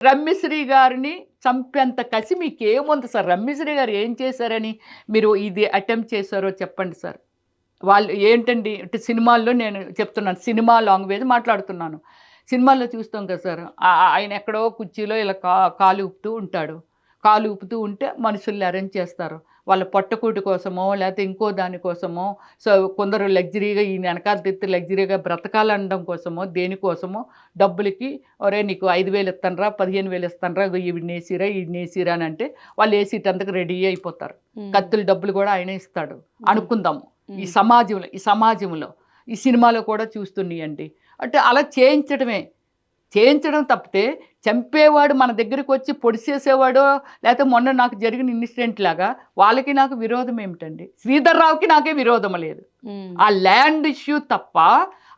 రమ్యశ్రీ గారిని చంపేంత కసి మీకు ఏముంది సార్? రమ్యశ్రీ గారు ఏం చేశారని మీరు ఇది అటెంప్ట్ చేశారో చెప్పండి సార్. వాళ్ళు ఏంటండి? అంటే సినిమాల్లో నేను చెప్తున్నాను సినిమా లాంగ్వేజ్ మాట్లాడుతున్నాను. సినిమాల్లో చూస్తాం కదా సార్ ఆయన ఎక్కడో కుర్చీలో ఇలా కా కాలు ఊపుతూ ఉంటాడు. కాలు ఊపుతూ ఉంటే మనుషుల్ని అరేంజ్ చేస్తారు. వాళ్ళ పొట్టకూటి కోసమో లేకపోతే ఇంకో దానికోసమో సో కొందరు లగ్జరీగా ఈ వెనకాల తెత్తి లగ్జరీగా బ్రతకాలనడం కోసమో దేనికోసమో డబ్బులకి ఒరే నీకు ఐదు వేలు ఇస్తానరా పదిహేను వేలు ఇస్తానరా ఇవి నేసిరా ఇవి నేసిరా అని అంటే వాళ్ళు వేసేటందుకు రెడీ అయిపోతారు. కత్తుల డబ్బులు కూడా ఆయన ఇస్తాడు. అనుకుందాము. ఈ. సమాజంలో ఈ సమాజంలో ఈ సినిమాలో కూడా చూస్తున్నాయండి. అంటే అలా చేయించడమే. చేయించడం తప్పితే చంపేవాడు మన దగ్గరికి వచ్చి పొడిచేసేవాడు లేకపోతే మొన్న నాకు జరిగిన ఇన్సిడెంట్ లాగా వాళ్ళకి నాకు విరోధం ఏమిటండి? శ్రీధర్ రావుకి నాకే విరోధం లేదు. ఆ ల్యాండ్ ఇష్యూ తప్ప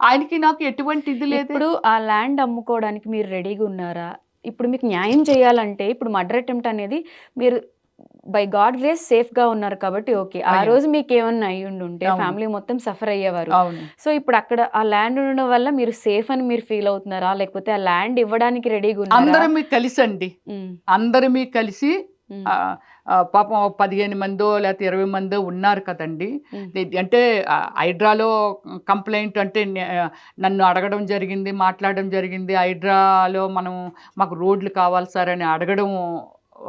ఆయనకి నాకు ఎటువంటి ఇది లేదు? ఇప్పుడు ఆ ల్యాండ్ అమ్ముకోవడానికి మీరు రెడీగా ఉన్నారా? ఇప్పుడు మీకు న్యాయం చేయాలంటే ఇప్పుడు మర్డర్ అటెంప్ట్ అనేది మీరు బై గాడ్ గ్రేస్ సేఫ్గా ఉన్నారు కాబట్టి ఓకే ఆ. రోజు మీకు ఏమన్నా అయ్యి ఉంటే. ఫ్యామిలీ మొత్తం సఫర్ అయ్యేవారు. సో ఇప్పుడు అక్కడ ఆ ల్యాండ్ ఉండడం వల్ల మీరు సేఫ్ అని మీరు ఫీల్ అవుతున్నారా? లేకపోతే ఆ ల్యాండ్ ఇవ్వడానికి రెడీగా అందరం మీకు కలిసి అండి అందరం మీకు కలిసి పాపం పదిహేను మందో లేకపోతే ఇరవై మందో ఉన్నారు కదండి. అంటే హైడ్రాలో కంప్లైంట్ అంటే నన్ను అడగడం జరిగింది మాట్లాడడం జరిగింది. హైడ్రాలో మనం మాకు రోడ్లు కావాలి సార్ అని అడగడం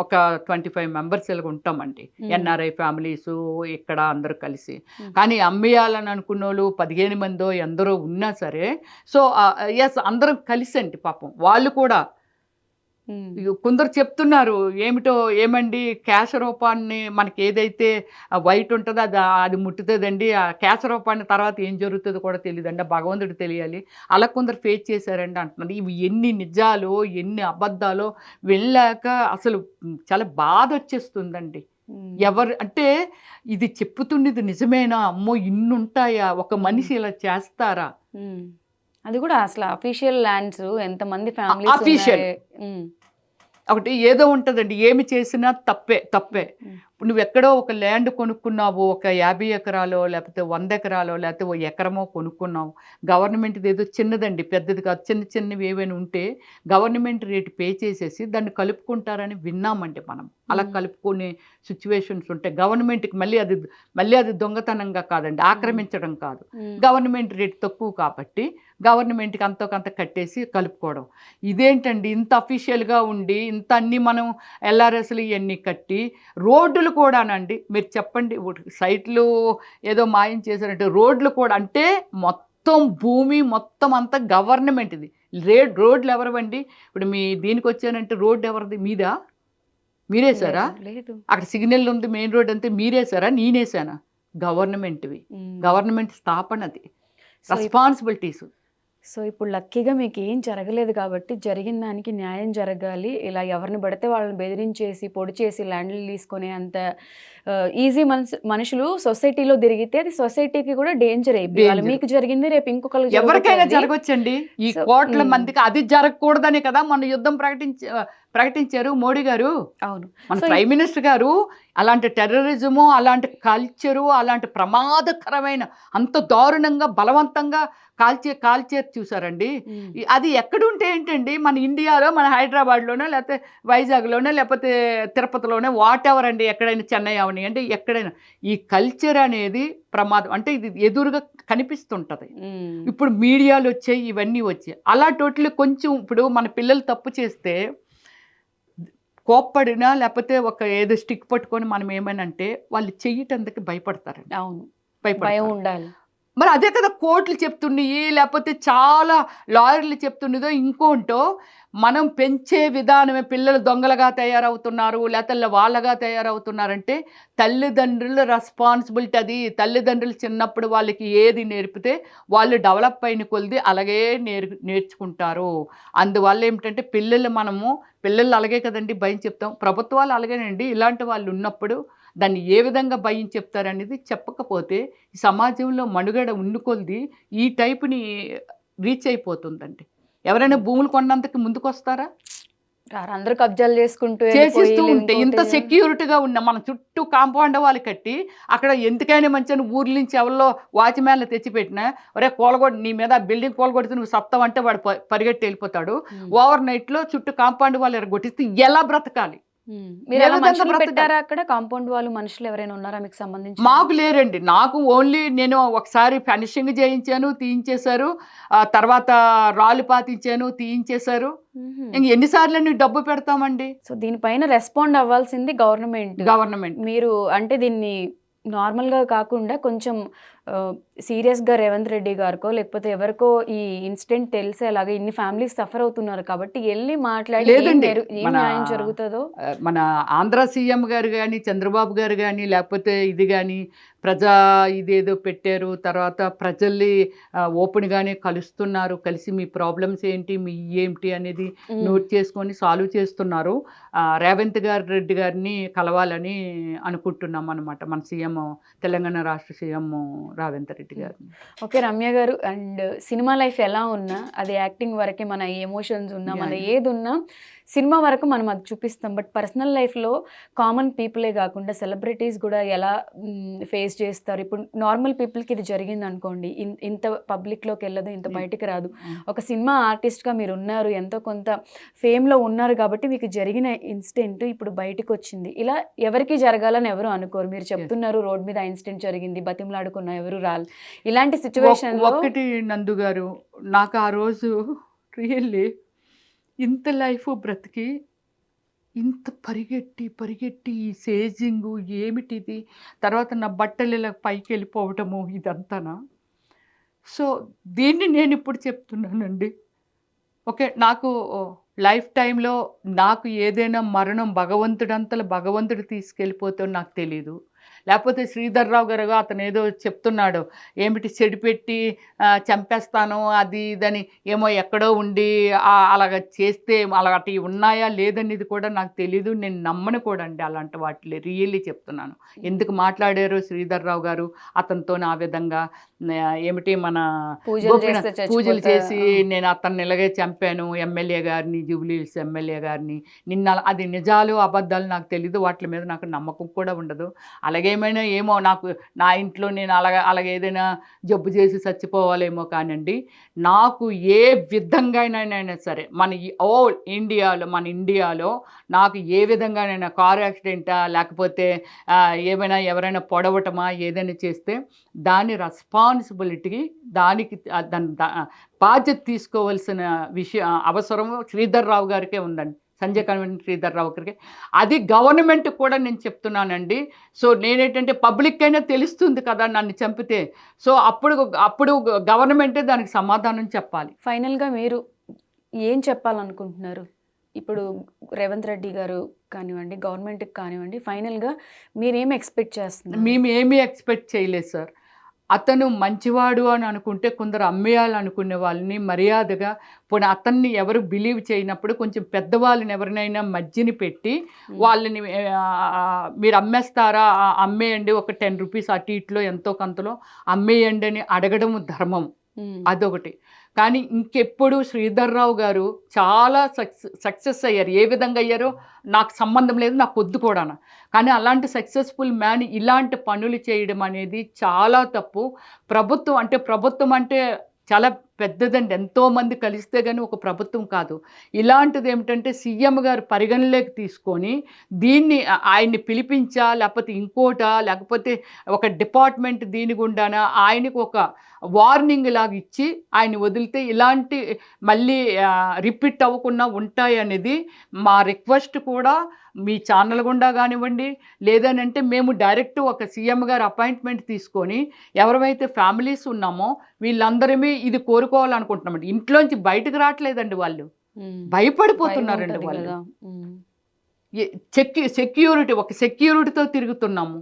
ఒక ట్వంటీ ఫైవ్ మెంబర్స్ ఇలాగ ఉంటామండి. ఎన్ఆర్ఐ ఫ్యామిలీస్ ఇక్కడ అందరూ కలిసి. కానీ అమ్మేయాలని అనుకున్న వాళ్ళు పదిహేను మందో ఎందరో ఉన్నా సరే సో ఎస్ అందరం కలిసి అండి పాపం వాళ్ళు కూడా కొందరు చెప్తున్నారు ఏమిటో ఏమండి? రూపాన్ని మనకి ఏదైతే వైట్ ఉంటుందో అది అది ముట్టుతుందండి. ఆ రూపాన్ని తర్వాత ఏం జరుగుతుందో కూడా తెలియదండి భగవంతుడు తెలియాలి. అలా కొందరు ఫేస్ చేశారండి అంటున్నారు. ఇవి ఎన్ని నిజాలు ఎన్ని అబద్ధాలు వెళ్ళాక అసలు చాలా బాధ వచ్చేస్తుందండి. ఎవరు అంటే ఇది చెప్పుతున్నది నిజమేనా? అమ్మో ఇన్ని ఉంటాయా ఒక మనిషి ఇలా చేస్తారా. అది కూడా అసలు అఫీషియల్ ల్యాండ్స్ ఎంతమంది official. ఫ్యామిలీస్ ఒకటి ఏదో ఉంటుందండి ఏమి చేసినా తప్పే తప్పే. ఇప్పుడు నువ్వు ఎక్కడో ఒక ల్యాండ్ కొనుక్కున్నావు ఒక యాభై ఎకరాలో లేకపోతే వంద ఎకరాలో లేకపోతే ఓ ఎకరమో కొనుక్కున్నావు. గవర్నమెంట్ది ఏదో చిన్నదండి పెద్దది కాదు చిన్న చిన్నవి ఏవైనా ఉంటే గవర్నమెంట్ రేటు పే చేసేసి దాన్ని కలుపుకుంటారని విన్నామండి మనం. అలా. కలుపుకునే సిచ్యువేషన్స్ ఉంటాయి గవర్నమెంట్కి మళ్ళీ అది మళ్ళీ అది దొంగతనంగా కాదండి ఆక్రమించడం కాదు. గవర్నమెంట్ రేట్ తక్కువ కాబట్టి గవర్నమెంట్కి అంతో కొంత కట్టేసి కలుపుకోవడం. ఇదేంటండి ఇంత అఫీషియల్గా ఉండి ఇంత అన్ని మనం ఎల్ఆర్ఎస్లు ఇవన్నీ కట్టి రోడ్డులు కూడానండి. మీరు చెప్పండి సైట్లు ఏదో మాయం చేశారంటే రోడ్లు కూడా అంటే మొత్తం భూమి మొత్తం అంతా గవర్నమెంట్ది. రే రోడ్లు ఎవరివండి? ఇప్పుడు మీ దీనికి వచ్చానంటే రోడ్డు ఎవరిది? మీదా? మీరేసారా లేదు అక్కడ సిగ్నల్ ఉంది మెయిన్ రోడ్ అంతే మీరేసారా నేనేసానా గవర్నమెంట్వి. గవర్నమెంట్ స్థాపనది. సో ఇప్- రెస్పాన్సిబిలిటీస్. సో ఇప్పుడు లక్కీగా మీకు ఏం జరగలేదు కాబట్టి జరిగిన దానికి న్యాయం జరగాలి ఇలా ఎవరిని పడితే వాళ్ళని బెదిరించేసి పొడి చేసి ల్యాండ్లు తీసుకునే అంత ఈజీ మనసు మనుషులు సొసైటీలో తిరిగితే అది సొసైటీకి కూడా డేంజర్ అయిపోయి. మీకు జరిగింది రేపు ఇంకొకరికి ఎవరికైనా. జరగవచ్చండి ఈ కోట్ల. మందికి అది జరగకూడదనే కదా మన యుద్ధం ప్రకటించ ప్రకటించారు మోడీ గారు అవును మన ప్రైమ్ మినిస్టర్ గారు అలాంటి టెర్రరిజము అలాంటి కల్చరు అలాంటి ప్రమాదకరమైన అంత దారుణంగా బలవంతంగా కాల్చే కాల్చే చూసారండి. అది ఎక్కడుంటే ఏంటండి? మన ఇండియాలో మన హైదరాబాద్లోనో లేకపోతే వైజాగ్లోనో లేకపోతే తిరుపతిలోనే వాట్ ఎవర్ అండి ఎక్కడైనా చెన్నై అవని అంటే ఎక్కడైనా. ఈ కల్చర్ అనేది ప్రమాదం అంటే ఇది ఎదురుగా కనిపిస్తుంటుంది. ఇప్పుడు మీడియాలు వచ్చాయి ఇవన్నీ వచ్చాయి. అలా టోటల్ కొంచెం ఇప్పుడు మన పిల్లలు తప్పు చేస్తే కోప్పడినా లేకపోతే ఒక ఏదో స్టిక్ పట్టుకొని మనం ఏమైనంటే వాళ్ళు చెయ్యటందుకు భయపడతారండి. అవును. భయం ఉండాలి. మరి అదే కదా కోర్టులు చెప్తున్నాయి లేకపోతే చాలా లాయర్లు చెప్తున్నదో ఇంకోంటో మనం పెంచే విధానమే పిల్లలు దొంగలుగా తయారవుతున్నారు లేకపోతే వాళ్ళగా తయారవుతున్నారంటే తల్లిదండ్రుల రెస్పాన్సిబిలిటీ అది. తల్లిదండ్రులు చిన్నప్పుడు వాళ్ళకి ఏది నేర్పితే వాళ్ళు డెవలప్ అయిన కొలిది అలాగే నేర్ నేర్చుకుంటారు. అందువల్ల ఏమిటంటే పిల్లలు మనము పిల్లలు అలాగే కదండి భయం చెప్తాం. ప్రభుత్వాలు అలాగేనండి. ఇలాంటి వాళ్ళు ఉన్నప్పుడు దాన్ని ఏ విధంగా భయం చెప్తారనేది చెప్పకపోతే సమాజంలో మనుగడ ఉండుకొలిది ఈ టైపుని రీచ్ అయిపోతుందండి ఎవరైనా భూములు కొన్నందుకు ముందుకు వస్తారా. అందరూ కబ్జాలు చేసుకుంటూ చేసిస్తూ ఉంటే ఇంత సెక్యూరిటీగా ఉన్న మన చుట్టూ కాంపౌండ్ వాళ్ళు కట్టి అక్కడ ఎందుకైనా మంచిగా ఊర్ల నుంచి ఎవరిలో వాచ్మ్యాన్లు తెచ్చిపెట్టినా ఒరే కూలగొట్టి నీ మీద బిల్డింగ్ కూలగొడితే నువ్వు సత్తం అంటే వాడు పరిగెట్టి వెళ్ళిపోతాడు. ఓవర్ నైట్లో చుట్టూ కాంపౌండ్ వాళ్ళు ఎరగొట్టిస్తే ఎలా బ్రతకాలి. మీరు మనుషులు? పెట్టారా అక్కడ? కాంపౌండ్ వాళ్ళు మనుషులు ఎవరైనా ఉన్నారా మీకు సంబంధించి? మాకు లేరండి. నాకు ఓన్లీ నేను ఒకసారి ఫినిషింగ్ చేయించాను తీయించేశారు. ఆ తర్వాత రాళ్ళు పాతించాను తీయించేశారు. ఇంక ఎన్నిసార్లు నువ్వు డబ్బు పెడతామండి? సో దీనిపైన రెస్పాండ్ అవ్వాల్సింది గవర్నమెంట్. గవర్నమెంట్. మీరు అంటే దీన్ని నార్మల్గా కాకుండా కొంచెం సీరియస్గా రేవంత్ రెడ్డి గారికో లేకపోతే ఎవరికో ఈ ఇన్సిడెంట్ తెలిసేలాగా ఇన్ని ఫ్యామిలీస్ సఫర్ అవుతున్నారు కాబట్టి వెళ్ళి మాట్లాడి న్యాయం జరుగుతుందో? మన ఆంధ్ర సీఎం గారు కానీ చంద్రబాబు గారు కానీ లేకపోతే ఇది కానీ ప్రజా ఇదేదో పెట్టారు తర్వాత ప్రజల్ని ఓపెన్గానే కలుస్తున్నారు కలిసి మీ ప్రాబ్లమ్స్ ఏంటి మీ ఏంటి అనేది. నోట్ చేసుకొని సాల్వ్ చేస్తున్నారు. రేవంత్ గారి రెడ్డి గారిని కలవాలని అనుకుంటున్నాం అనమాట మన సీఎం తెలంగాణ రాష్ట్ర సీఎం రేవంత్ రెడ్డి గారిని ఓకే రమ్య గారు. అండ్ సినిమా లైఫ్ ఎలా ఉన్నా అది యాక్టింగ్ వరకే మన ఎమోషన్స్ ఉన్నా మన. ఏది ఉన్నా సినిమా వరకు మనం అది చూపిస్తాం. బట్ పర్సనల్ లైఫ్లో కామన్ పీపులే కాకుండా సెలబ్రిటీస్ కూడా ఎలా ఫేస్ చేస్తారు. ఇప్పుడు నార్మల్ పీపుల్కి ఇది జరిగింది అనుకోండి ఇన్- ఇంత పబ్లిక్లోకి వెళ్ళదు ఇంత Mm. బయటికి రాదు. ఒక సినిమా ఆర్టిస్ట్గా మీరు ఉన్నారు ఎంతో కొంత ఫేమ్లో ఉన్నారు కాబట్టి మీకు జరిగిన ఇన్సిడెంట్ ఇప్పుడు బయటకు వచ్చింది. ఇలా ఎవరికి జరగాలని ఎవరు అనుకోరు. మీరు చెప్తున్నారు రోడ్ మీద ఇన్సిడెంట్ జరిగింది బతిమలాడుకున్న ఎవరు రాలి. ఇలాంటి సిచ్యువేషన్ ఒకటి ఒక్కటి నందు గారు నాకు ఆ రోజు రియల్లీ ఇంత లైఫ్ బ్రతికి ఇంత పరిగెట్టి పరిగెట్టి ఈ సేజింగు ఏమిటిది? తర్వాత నా బట్టలు ఇలా పైకి వెళ్ళిపోవటము ఇదంతానా? సో దీన్ని నేను ఇప్పుడు చెప్తున్నానండి. ఓకే నాకు లైఫ్ టైంలో నాకు ఏదైనా మరణం భగవంతుడంతలో భగవంతుడు తీసుకెళ్ళిపోతే నాకు తెలియదు లేకపోతే శ్రీధర్రావు గారు అతను ఏదో చెప్తున్నాడు. ఏమిటి చెడిపెట్టి చంపేస్తాను అది ఇదని ఏమో ఎక్కడో ఉండి అలాగ చేస్తే అలాంటివి ఉన్నాయా లేదనేది కూడా నాకు తెలీదు నేను నమ్మను కూడా అండి అలాంటి వాటిని రియల్లీ చెప్తున్నాను. ఎందుకు మాట్లాడారు శ్రీధర్రావు గారు? అతనితో ఆ విధంగా ఏమిటి మన పూజలు చేసి నేను అతన్ని ఇలాగే చంపాను ఎమ్మెల్యే గారిని జూబ్లీస్ ఎమ్మెల్యే గారిని. నిన్న అది నిజాలు అబద్ధాలు నాకు తెలీదు వాటి మీద నాకు నమ్మకం కూడా ఉండదు. ఏమైనా ఏమో నాకు నా ఇంట్లో నేను అలాగ అలాగ ఏదైనా జబ్బు చేసి చచ్చిపోవాలేమో కానండి నాకు ఏ విధంగానైనా సరే మన ఓల్ ఇండియాలో మన ఇండియాలో నాకు ఏ విధంగానైనా కారు యాక్సిడెంటా లేకపోతే ఏమైనా ఎవరైనా పొడవటమా ఏదైనా చేస్తే దాని రెస్పాన్సిబిలిటీ దానికి దాని బాధ్యత తీసుకోవాల్సిన విషయం అవసరం శ్రీధర్ రావు గారికే ఉందండి. సంజయ్ కన్వెన్ శ్రీధర్ రావు గారికి. అది గవర్నమెంట్ కూడా నేను చెప్తున్నానండి. సో నేనేంటంటే పబ్లిక్ అయినా తెలుస్తుంది కదా నన్ను చంపితే. సో అప్పుడు అప్పుడు గవర్నమెంటే దానికి సమాధానం చెప్పాలి. ఫైనల్గా మీరు ఏం చెప్పాలనుకుంటున్నారు? ఇప్పుడు రేవంత్ రెడ్డి గారు కానివ్వండి గవర్నమెంట్కి కానివ్వండి ఫైనల్గా మీరేం ఎక్స్పెక్ట్ చేస్తున్నారు? మేము ఏమీ ఎక్స్పెక్ట్ చేయలేదు సార్. అతను మంచివాడు అని అనుకుంటే కొందరు అమ్మేయాలనుకునే వాళ్ళని మర్యాదగా పోనీ అతన్ని ఎవరు బిలీవ్ చేయనప్పుడు కొంచెం పెద్దవాళ్ళని ఎవరినైనా మధ్యని పెట్టి వాళ్ళని మీరు అమ్మేస్తారా? అమ్మేయండి ఒక టెన్ రూపీస్ అటు ఇట్లో ఎంతో కొంతలో అమ్మేయండి అని అడగడం ధర్మం. అదొకటి. కానీ ఇంకెప్పుడు శ్రీధర్రావు గారు చాలా సక్సెస్ సక్సెస్ అయ్యారు. ఏ విధంగా అయ్యారో నాకు సంబంధం లేదు నాకు వద్దు కూడా కానీ అలాంటి సక్సెస్ఫుల్ మ్యాన్ ఇలాంటి పనులు చేయడం అనేది చాలా తప్పు. ప్రభుత్వం అంటే ప్రభుత్వం అంటే చాలా పెద్దదండి. ఎంతోమంది కలిస్తే కానీ ఒక ప్రభుత్వం కాదు. ఇలాంటిది ఏమిటంటే సీఎం గారు పరిగణలోకి తీసుకొని దీన్ని ఆయన్ని పిలిపించా లేకపోతే ఇంకోటా లేకపోతే ఒక డిపార్ట్మెంట్ దీని గుండానా ఆయనకు ఒక వార్నింగ్ లాగా ఇచ్చి ఆయన వదిలితే ఇలాంటి మళ్ళీ రిపీట్ అవ్వకుండా ఉంటాయి అనేది మా రిక్వెస్ట్ కూడా మీ ఛానల్ గుండా కానివ్వండి లేదనంటే మేము డైరెక్ట్ ఒక సీఎం గారు అపాయింట్మెంట్ తీసుకొని ఎవరైతే ఫ్యామిలీస్ ఉన్నామో వీళ్ళందరమీ ఇది కోరుకోవాలనుకుంటున్నామండి. ఇంట్లోంచి బయటకు రావట్లేదండి వాళ్ళు. భయపడిపోతున్నారండి వాళ్ళు. సెక్యూరిటీ ఒక సెక్యూరిటీతో తిరుగుతున్నాము.